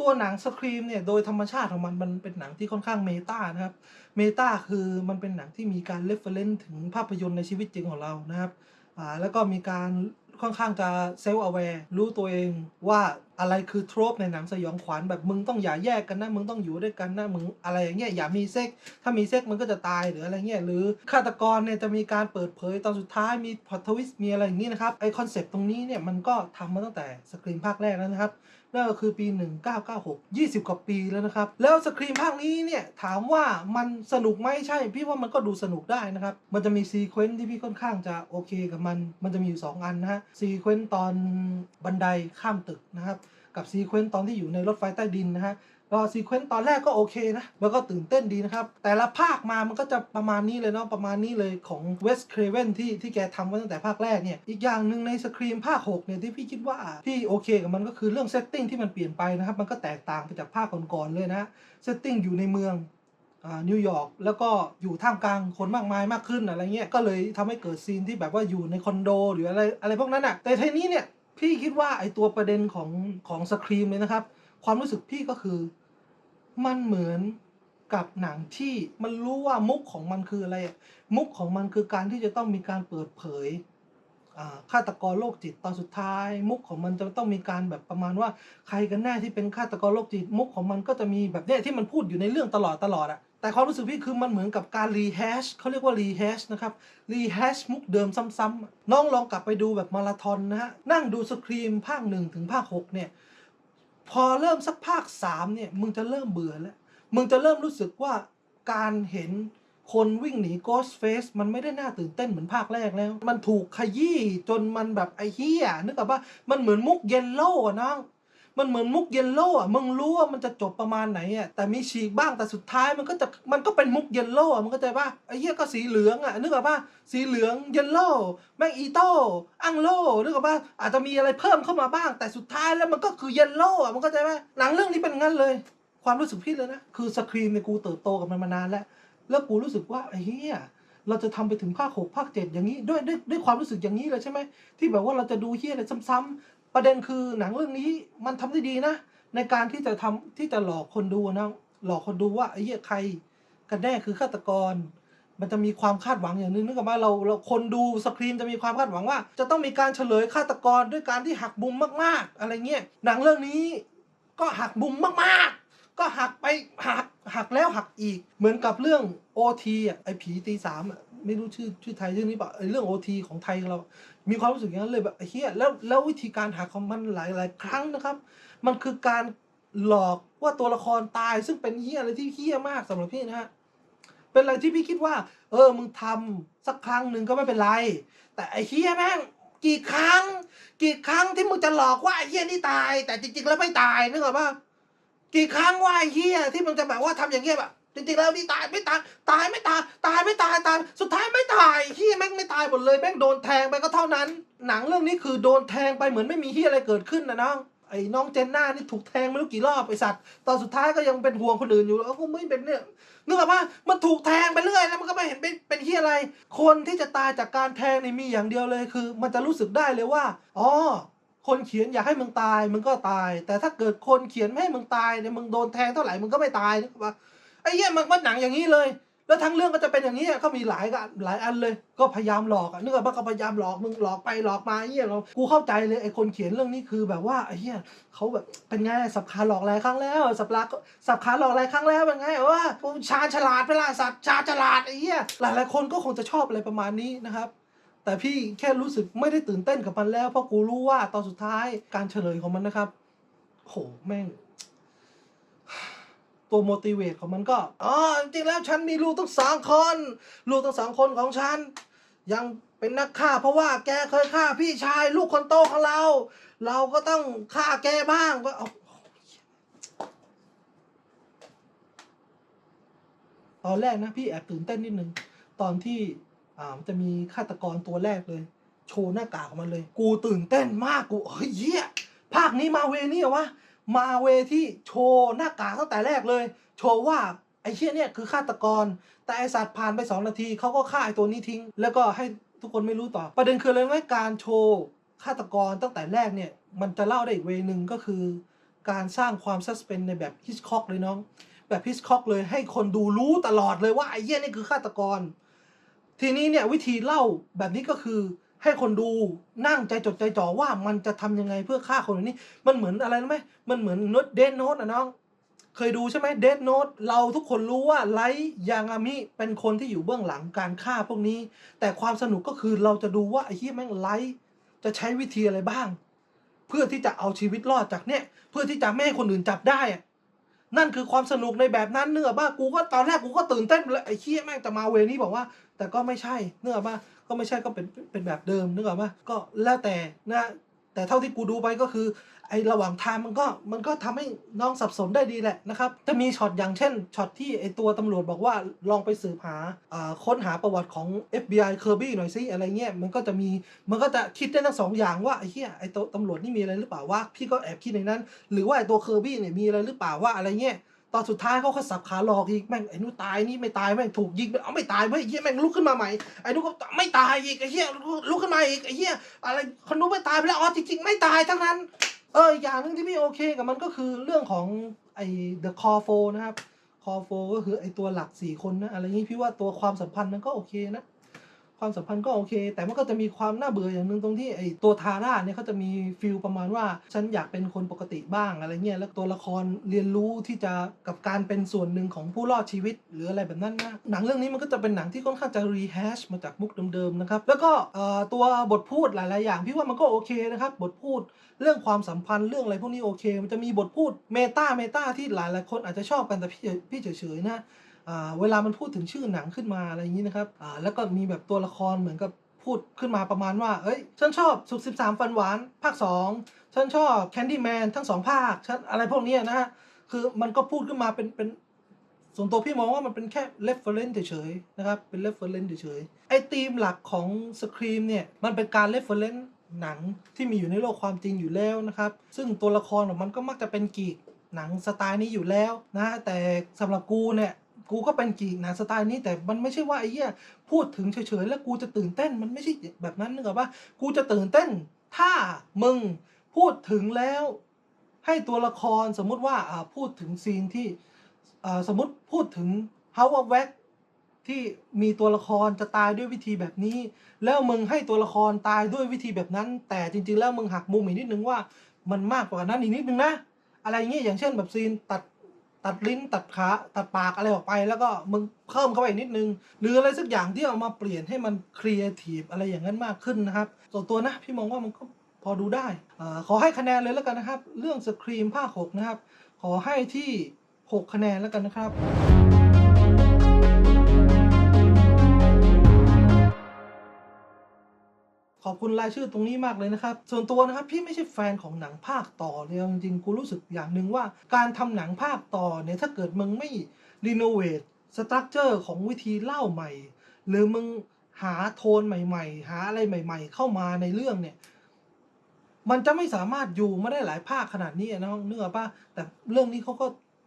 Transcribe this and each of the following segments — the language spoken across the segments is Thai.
ตัวหนังสครีมเนี่ยโดยธรรมชาติของมันมันเป็นหนังที่ค่อนข้างเมตานะครับ เมตาคือมันเป็นหนังที่มีการเรฟเฟรนซ์ถึงภาพยนตร์ในชีวิตจริงของเรานะครับอ่าแล้วก็มีการค่อนข้างจะเซลล์อ w วร์รู้ตัวเองว่าอะไรคือโทรปในหนังสยองขวัญแบบมึงต้องอย่าแยกกันนะมึงต้องอยู่ด้วยกันนะมึงอะไรอย่างเงี้ยอย่ามีเซ็กถ้ามีเซ็กมันก็จะตายหรืออะไรเงี้ยหรือฆาตกรเนี่ยจะมีการเปิดเผยตอนสุดท้ายมีพอทวิสมีอะไรอย่างงี้นะครับไอคอนเซปต์ตรงนี้เนี่ยมันก็ทำมาตั้งแต่สกรีนภาคแรกแล้วนะครับ นั่นก็คือปี 1996 20 กว่าปีแล้วนะครับ แล้วสครีมภาคนี้เนี่ย ถามว่ามันสนุกไหมใช่ พี่ว่ามันก็ดูสนุกได้นะครับ มันจะมีซีเควนซ์ที่พี่ค่อนข้างจะโอเคกับมัน มันจะมีอยู่ 2 อันนะฮะซีเควนซ์ตอนบันไดข้ามตึกนะครับ กับซีเควนซ์ตอนที่อยู่ในรถไฟใต้ดินนะฮะ ก็ซีเควนต์ตอนแรกก็โอเคนะแล้วก็ตื่นเต้นดีนะครับ แต่ละภาคมามันก็จะประมาณนี้เลยเนาะ ประมาณนี้เลยของเวสเครเวนที่ที่แกทำมาตั้งแต่ภาคแรกเนี่ย อีกอย่างหนึ่งในสครีมภาค 6 เนี่ย ที่พี่คิดว่าพี่โอเคกับมันก็คือเรื่องเซตติ้งที่มันเปลี่ยนไปนะครับ มันก็แตกต่างไปจากภาคก่อนๆเลยนะ เซตติ้งอยู่ในเมืองอ่านิวยอร์กแล้วก็อยู่ท่ามกลางคนมากมายมากขึ้นอะไรเงี้ย ก็เลยทำให้เกิดซีนที่แบบว่าอยู่ในคอนโดหรืออะไรอะไรพวกนั้นอะ แต่ทีนี้เนี่ยพี่คิดว่าไอตัวประเด็นของของสครีมเลยนะครับ ความรู้สึกพี่ก็คือ มันเหมือนกับหนังที่มันรู้ว่ามุกของมันคืออะไรอะมุกของมันคือการที่จะต้องมีการเปิดเผยอ่าฆาตกรโรคจิตตอนสุดท้าย มุกของมันจะต้องมีการแบบประมาณว่าใครกันแน่ที่เป็นฆาตกรโรคจิต มุกของมันก็จะมีแบบเนี้ยที่มันพูดอยู่ในเรื่องตลอดตลอดอะแต่ความรู้สึกพี่คือมันเหมือนกับการรีแฮชเขาเรียกว่ารีแฮชนะครับรีแฮชมุกเดิมซ้ำๆน้องลองกลับไปดูแบบมาราธอนนะฮะนั่งดูสครีมภาคหนึ่งถึงภาคหกเนี่ย พอเริ่มสักภาคสามเนี่ยมึงจะเริ่มเบื่อแล้ว มึงจะเริ่มรู้สึกว่าการเห็นคนวิ่งหนี Ghost Face มันไม่ได้น่าตื่นเต้นเหมือนภาคแรกแล้ว มันถูกขยี้จนมันแบบไอ้เหี้ยนึกออกปะมันเหมือนมุกเยลโล่อะน้อง มันเหมือนมุกเยลโล่อะมึงรู้ว่ามันจะจบประมาณไหนอะแต่มีฉีกบ้างแต่สุดท้ายมันก็จะมันก็เป็นมุกเยลโล่อะมันก็ใจปะไอ้เหี้ยก็สีเหลืองอะนึกออกปะสีเหลืองเยลโล่แมงอีโต้อังโล่นึกออกปะอาจจะมีอะไรเพิ่มเข้ามาบ้าง แต่สุดท้ายแล้วมันก็คือเยลโล่อะมันก็ใจปะหนังเรื่องนี้เป็นงั้นเลย ความรู้สึกพี่เลยนะคือสครีมเนี่ยกูเติบโตกับมันมานานแล้ว แล้วกูรู้สึกว่าไอ้เหี้ยเราจะทำไปถึงภาคหกภาคเจ็ดอย่างนี้ด้วยด้วยด้วยความรู้สึกอย่างนี้เลยใช่ไหมที่แบบว่าเราจะดูเหี้ยอะไรซ้ำๆ ประเด็นคือหนังเรื่องนี้มันทำได้ดีนะ ในการที่จะทำที่จะหลอกคนดูนะ หลอกคนดูว่าไอ้เหี้ยใคร กันแน่คือฆาตกร มันจะมีความคาดหวังอย่างหนึงนึกออกมาเราเราคนดูสครีมจะมีความคาดหวังว่า จะต้องมีการเฉลยฆาตกรด้วยการที่หักมุมมากๆ อะไรเงี้ยหนังเรื่องนี้ก็หักมุมมากๆ ก็หักไปหักหักแล้วหักอีก เหมือนกับเรื่องโอทีอะไอผีตีสามอะไม่รู้ชื่อชื่อไทยชื่องนี้ป่ะไอเรื่องโอทีของไทยเรา มีความรู้สึกอย่างนั้นเลยแบบเฮียแล้วแล้ววิธีการหักของมันหลายหลายครั้งนะครับ มันคือการหลอกว่าตัวละครตาย ซึ่งเป็นเฮียอะไรที่เฮียมากสำหรับพี่นะฮะเป็นอะไรที่พี่คิดว่า เออมึงทำสักครั้งหนึ่งก็ไม่เป็นไร แต่ไอ้เฮียแม่งกี่ครั้ง กี่ครั้งที่มึงจะหลอกว่าไอ้เฮียนี่ตาย แต่จริงๆแล้วไม่ตายนึกออกปะกี่ครั้งว่าไอ้เฮียที่มึงจะแบบว่าทำอย่างเงี้ยแบบ จริงๆแล้วนี่ตายไม่ตายตายไม่ตายตายไม่ตายตายสุดท้ายไม่ตายเฮียแม่งไม่ตายหมดเลยแม่งโดนแทงไปก็เท่านั้น หนังเรื่องนี้คือโดนแทงไปเหมือนไม่มีเฮียอะไรเกิดขึ้นนะน้องไอ้น้องเจนน่านี่ถูกแทงไม่รู้กี่รอบไอ้สัตว์ตอนสุดท้ายก็ยังเป็นห่วงคนอื่นอยู่แล้วก็ไม่เป็นเนี่ยนึกออกปะมันถูกแทงไปเรื่อยแล้วมันก็ไม่เห็นเป็นเป็นที่อะไร คนที่จะตายจากการแทงนี่มีอย่างเดียวเลยคือ มันจะรู้สึกได้เลยว่าอ๋อคนเขียนอยากให้มึงตายมึงก็ตาย แต่ถ้าเกิดคนเขียนไม่ให้มึงตายเนี่ยมึงโดนแทงเท่าไหร่มึงก็ไม่ตายนึกออกปะ ไอ้เหี้ยมันมันหนังอย่างนี้เลย แล้วทั้งเรื่องก็จะเป็นอย่างนี้อะเขามีหลายกันหลายอันเลย ก็พยายามหลอกอะนึกออกปะก็พยายามหลอกมึงหลอกไปหลอกมาไอ้เหี้ยเรากูเข้าใจเลยไอ้คนเขียนเรื่องนี้คือแบบว่าไอ้เหี้ยเขาแบบเป็นไงสับขาหลอกหลายครั้งแล้ว สับลาสับขาหลอกหลายครั้งแล้วเป็นไงเออกูชาญฉลาดเวลาสัตว์ชาญฉลาดไอ้เหี้ยหลายหลายคนก็คงจะชอบอะไรประมาณนี้นะครับแต่พี่แค่รู้สึกไม่ได้ตื่นเต้นกับมันแล้วเพราะกูรู้ว่าตอนสุดท้ายการเฉลยของมันนะครับโหแม่ง ตัว motivate ของมันก็อ๋อจริงๆแล้วฉันมีลูกตั้งสองคน ลูกตั้งสองคนของฉัน ยังเป็นนักฆ่า เพราะว่าแกเคยฆ่าพี่ชายลูกคนโตของเรา เราก็ต้องฆ่าแกบ้างก็เอาตอนแรกนะพี่แอบตื่นเต้นนิดนึง ตอนที่อ่ามันจะมีฆาตกรตัวแรกเลย โชว์หน้ากากของมันเลย กูตื่นเต้นมากกูเฮ้ยเหี้ยภาคนี้มาเวนี่เหรอวะ มาเวที่โชว์หน้ากากตั้งแต่แรกเลย โชว์ว่าไอ้เชี่ยเนี่ยคือฆาตกร แต่ไอสัตว์ผ่านไปสองนาทีเขาก็ฆ่าไอตัวนี้ทิ้ง แล้วก็ให้ทุกคนไม่รู้ต่อ ประเด็นคืออะไรไหมการโชว์ฆาตกรตั้งแต่แรกเนี่ยมันจะเล่าได้อีกเวย์หนึ่งก็คือ การสร้างความซัสเพนในแบบฮิชคอกเลยน้อง แบบฮิชคอกเลยให้คนดูรู้ตลอดเลยว่าไอ้เหี้ยนี่คือฆาตกร ทีนี้เนี่ยวิธีเล่าแบบนี้ก็คือ ให้คนดูนั่งใจจดใจจ่อว่ามันจะทำยังไงเพื่อฆ่าคนคนนี้ มันเหมือนอะไรรู้ไหมมันเหมือนโน้ตเดนโน้ตอะน้อง เคยดูใช่ไหมเดนโน้ตเราทุกคนรู้ว่าไลท์ยางามิเป็นคนที่อยู่เบื้องหลังการฆ่าพวกนี้ แต่ความสนุกก็คือเราจะดูว่าไอ้ที่แม่งไลท์จะใช้วิธีอะไรบ้าง เพื่อที่จะเอาชีวิตรอดจากเนี่ย เพื่อที่จะไม่ให้คนอื่นจับได้อะนั่นคือความสนุกในแบบนั้นเนื้อบ้ากูก็ตอนแรกกูก็ตื่นเต้นเลยไอ้เชี่ยแม่งจะมาเวนี้บอกว่า แต่ก็ไม่ใช่เนื้อบ้าก็ไม่ใช่ก็เป็นเป็นแบบเดิมนึกออกปะก็แล้วแต่นะแต่เท่าที่กูดูไปก็คือไอ้ระหว่างทางมันก็มันก็ทำให้น้องสับสนได้ดีแหละนะครับจะมีช็อตอย่างเช่นช็อตที่ไอตัวตำรวจบอกว่าลองไปสืบหาค้นหาประวัติของ FBI Kirby หน่อยสิอะไรเงี้ยมันก็จะมีมันก็จะคิดได้ทั้งสองอย่างว่าไอเหี้ยไอตัวตำรวจนี่มีอะไรหรือเปล่าว่าพี่ก็แอบคิดในนั้น หรือว่าไอตัวเคอร์บี้เนี่ยมีอะไรหรือเปล่าว่าอะไรเงี้ย ตอนสุดท้ายเขาก็สับขาหลอกอีกแม่งไอ้นู้ตายนี่ไม่ตายแม่งถูกยิงเอาไม่ตายเว้ยเหี้ยแม่งลุกขึ้นมาใหม่ไอ้นู้ก็ไม่ตายอีกไอ้เหี้ยลุกขึ้นมาอีกไอ้เหี้ยอะไรคนนู้ไม่ตายไปแล้วอ๋อจริงๆไม่ตายทั้งนั้น เอออย่างหนึงที่พี่โอเคกับมันก็คือเรื่องของไอ้ The Core 4นะครับ Core 4ก็คือไอ้ตัวหลักสี่คนนะอะไรนี้พี่ว่าตัวความสัมพันธ์มันก็โอเคนะ ความสัมพันธ์ก็โอเค แต่มันก็จะมีความน่าเบื่ออย่างหนึ่งตรงที่ไอ้ตัวทาร่าเนี่ยเขาจะมีฟิลประมาณว่า ฉันอยากเป็นคนปกติบ้างอะไรเงี้ยแล้วตัวละครเรียนรู้ที่จะกับการเป็นส่วนหนึ่งของผู้รอดชีวิต หรืออะไรแบบนั้นนะหนังเรื่องนี้มันก็จะเป็นหนังที่ค่อนข้างจะรีแฮชมาจากมุกเดิมๆนะครับแล้วก็ตัวบทพูดหลายๆ อย่างพี่ว่ามันก็โอเคนะครับบทพูดเรื่องความสัมพันธ์เรื่องอะไรพวกนี้โอเค มันจะมีบทพูดเมตาเมตาที่หลายๆคนอาจจะชอบกันแต่พี่พี่เฉยๆนะ เวลามันพูดถึงชื่อหนังขึ้นมาอะไรอย่างนี้นะครับแล้วก็มีแบบตัวละครเหมือนกับพูดขึ้นมาประมาณว่า เอ้ย ฉันชอบสุขสิบสามฟันหวาน ภาคสองฉันชอบแคนดี้แมนทั้งสองภาค ฉันอะไรพวกนี้นะฮะ คือมันก็พูดขึ้นมาเป็น เป็น ส่วนตัวพี่มองว่ามันเป็นแค่ reference เฉยๆ นะครับ เป็น reference เฉยๆ ไอ้ธีมหลักของ Scream เนี่ย มันเป็นการ reference หนังที่มีอยู่ในโลกความจริงอยู่แล้วนะครับ ซึ่งตัวละครของมันก็มักจะเป็นกีกหนังสไตล์นี้อยู่แล้วนะ แต่สำหรับกูเนี่ย กูก็เป็นกีกหนังสไตล์นี้แต่มันไม่ใช่ว่าไอ้เหี้ยพูดถึงเฉยๆแล้วกูจะตื่นเต้นมันไม่ใช่แบบนั้นนึกออกปะกูจะตื่นเต้น ถ้ามึงพูดถึงแล้ว ให้ตัวละครสมมุติว่าอ่าพูดถึงซีนที่อ่าสมมติพูดถึง House of Wax ที่มีตัวละครจะตายด้วยวิธีแบบนี้ แล้วมึงให้ตัวละครตายด้วยวิธีแบบนั้น แต่จริง ๆ แล้วมึงหักมุมอีกนิดนึงว่า มันมากกว่านั้นอีกนิดนึงนะ อะไรเงี้ยอย่างเช่นแบบซีนตัด ตัดลิ้นตัดขาตัดปากอะไรออกไป แล้วก็มึงเพิ่มเข้าไปอีกนิดนึง หรืออะไรสักอย่างที่เอามาเปลี่ยนให้มันครีเอทีฟอะไรอย่างนั้นมากขึ้นนะครับส่วนตัวนะพี่มองว่ามันก็พอดูได้อขอให้คะแนนเลยแล้วกันนะครับ เรื่องสครีมภาคหกนะครับ ขอให้ที่ 6 คะแนนแล้วกันนะครับ ขอบคุณรายชื่อตรงนี้มากเลยนะครับ ส่วนตัวนะครับพี่ไม่ใช่แฟนของหนังภาคต่อเลยจริงๆกูรู้สึกอย่างหนึ่งว่า การทำหนังภาคต่อเนี่ยถ้าเกิดมึงไม่รีโนเวทสตรัคเจอร์ของวิธีเล่าใหม่ หรือมึงหาโทนใหม่ ๆ หาอะไรใหม่ ๆ เข้ามาในเรื่องเนี่ย มันจะไม่สามารถอยู่ไมาได้หลายภาคขนาดนี้อะน้องเนื้อป่ะแต่เรื่องนี้เขาก็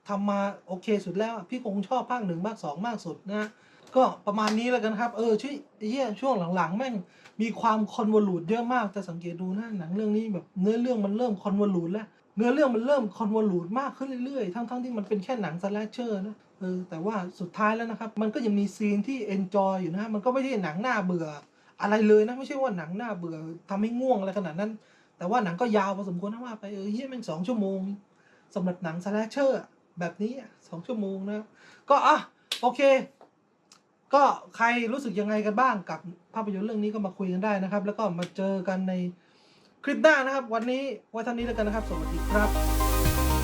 ทำมาโอเคสุดแล้ว พี่คงชอบภาคหนึ่งภาคสองมากสุดนะ ก็ประมาณนี้แล้วกันครับ เออช่วยเหี้ยช่วงหลังๆแม่งมีความคอนวอลูดเยอะมาก แต่สังเกตดูนะหนังเรื่องนี้แบบเนื้อเรื่องมันเริ่มคอนวอลูดแล้ว เนื้อเรื่องมันเริ่มคอนวอลูดมากขึ้นเรื่อยๆ ทั้งๆที่มันเป็นแค่หนังสแลชเชอร์นะ เออแต่ว่าสุดท้ายแล้วนะครับ มันก็ยังมีซีนที่เอนจอยอยู่นะ มันก็ไม่ใช่หนังหน้าเบื่อ อะไรเลยนะไม่ใช่ว่าหนังหน้าเบื่อทำให้ง่วงอะไรขนาดนั้น แต่ว่าหนังก็ยาวพอสมควรนะว่าไปเออเฮียแม่งสองชั่วโมงสำหรับหนังสแลชเชอร์แบบนี้สองชั่วโมงนะก็อะโอเค ก็ใครรู้สึกยังไงกันบ้างกับภาพยนตร์เรื่องนี้ก็มาคุยกันได้นะครับ แล้วก็มาเจอกันในคลิปหน้านะครับ วันนี้ไว้เท่านี้แล้วกันนะครับ สวัสดีครับ